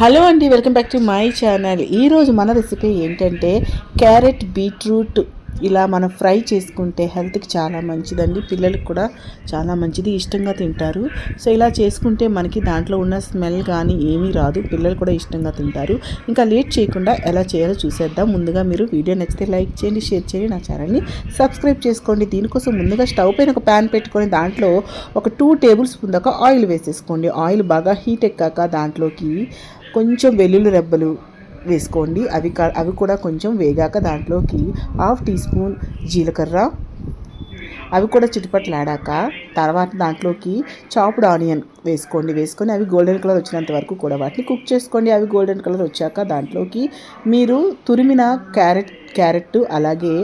Hello అండి welcome back to my channel. ఈరోజు మన రెసిపీ ఏంటంటే క్యారెట్ బీట్రూట్ ఇలా మనం ఫ్రై చేసుకుంటే హెల్త్కి చాలా మంచిదండి. పిల్లలకు కూడా చాలా మంచిది. ఇష్టంగా తింటారు. సో ఇలా చేసుకుంటే మనకి దాంట్లో ఉన్న స్మెల్ కానీ ఏమీ రాదు. పిల్లలు కూడా ఇష్టంగా తింటారు. ఇంకా లేట్ చేయకుండా ఎలా చేయాలో చూసేద్దాం. ముందుగా మీరు వీడియో నచ్చితే లైక్ చేయండి షేర్ చేయండి నా ఛానల్ని సబ్స్క్రైబ్ చేసుకోండి. దీనికోసం ముందుగా స్టవ్ పైన ఒక ప్యాన్ పెట్టుకొని దాంట్లో ఒక టూ టేబుల్ స్పూన్ దాకా ఆయిల్ వేసేసుకోండి. ఆయిల్ బాగా హీట్ ఎక్కాక దాంట్లోకి కొంచెం వెల్లుల్లి రెబ్బలు వేసుకోండి. అవి అవి కూడా కొంచెం వేగాక దాంట్లోకి హాఫ్ టీ స్పూన్ జీలకర్ర. అవి కూడా చిటిపట్లాడాక తర్వాత దాంట్లోకి చాప్డ్ ఆనియన్ వేసుకోండి. వేసుకొని అవి గోల్డెన్ కలర్ వచ్చినంత వరకు కూడా వాటిని కుక్ చేసుకోండి. అవి గోల్డెన్ కలర్ వచ్చాక దాంట్లోకి మీరు తురిమిన క్యారెట్ క్యారెట్ అలాగే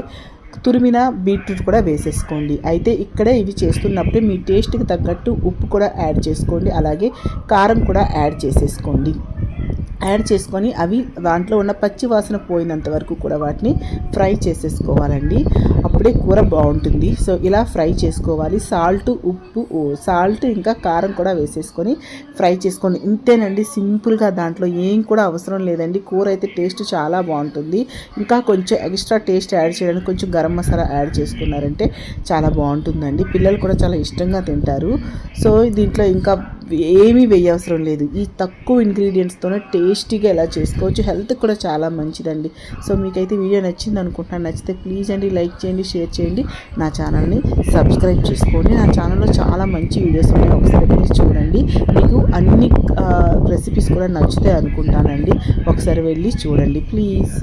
తురిమిన బీట్రూట్ కూడా వేసేసుకోండి. అయితే ఇక్కడే ఇవి చేస్తున్నప్పుడే మీ టేస్ట్కి తగ్గట్టు ఉప్పు కూడా యాడ్ చేసుకోండి. అలాగే కారం కూడా యాడ్ చేసేసుకోండి. యాడ్ చేసుకొని అవి దాంట్లో ఉన్న పచ్చి వాసన పోయినంత వరకు కూడా వాటిని ఫ్రై చేసేసుకోవాలండి. అప్పుడే కూర బాగుంటుంది. సో ఇలా ఫ్రై చేసుకోవాలి. సాల్ట్ ఉప్పు సాల్ట్ ఇంకా కారం కూడా వేసేసుకొని ఫ్రై చేసుకోండి ఇంతేనండి. సింపుల్గా దాంట్లో ఏం కూడా అవసరం లేదండి. కూర అయితే టేస్ట్ చాలా బాగుంటుంది. ఇంకా కొంచెం ఎక్స్ట్రా టేస్ట్ యాడ్ చేయడానికి కొంచెం గరం మసాలా యాడ్ చేసుకున్నారంటే చాలా బాగుంటుందండి. పిల్లలు కూడా చాలా ఇష్టంగా తింటారు. సో దీంట్లో ఇంకా ఏమీ వేయవసరం లేదు. ఈ తక్కువ ఇంగ్రీడియంట్స్తోనే టేస్టీగా ఎలా చేసుకోవచ్చు? హెల్త్ కూడా చాలా మంచిదండి. సో మీకైతే వీడియో నచ్చింది అనుకుంటున్నాను. నచ్చితే ప్లీజ్ అండి లైక్ చేయండి షేర్ చేయండి. నా ఛానల్ని సబ్స్క్రైబ్ చేసుకోండి. నా ఛానల్లో చాలా మంచి వీడియోస్ ఉన్నాయి. ఒకసారి వెళ్ళి చూడండి. మీకు అన్ని రెసిపీస్ కూడా నచ్చుతాయి అనుకుంటానండి. ఒకసారి వెళ్ళి చూడండి ప్లీజ్